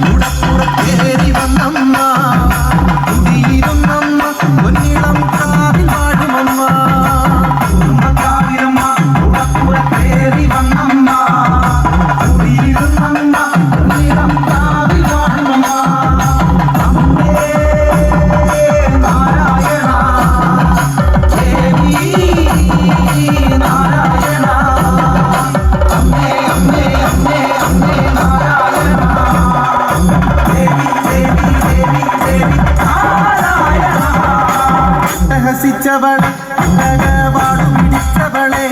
உடப்புற தேடி வந்தம்மா. ഹസിച്ചവൾ വാടും പിടിച്ചവളെ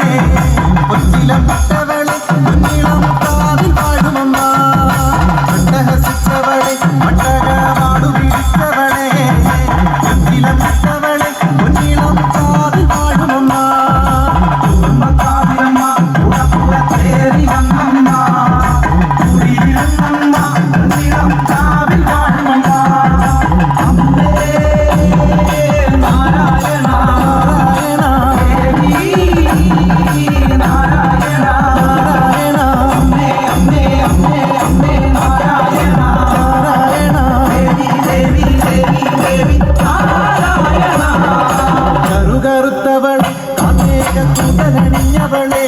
രാഗത്തൂതലണിഞ്ഞവളേ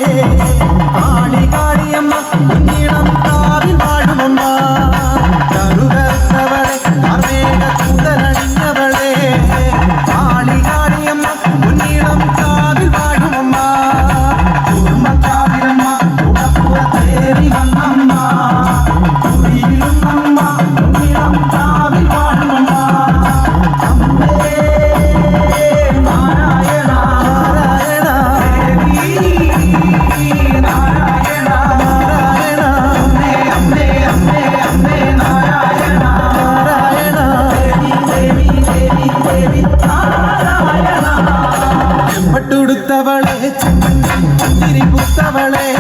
பூத்தவளே சிரி பூத்தவளே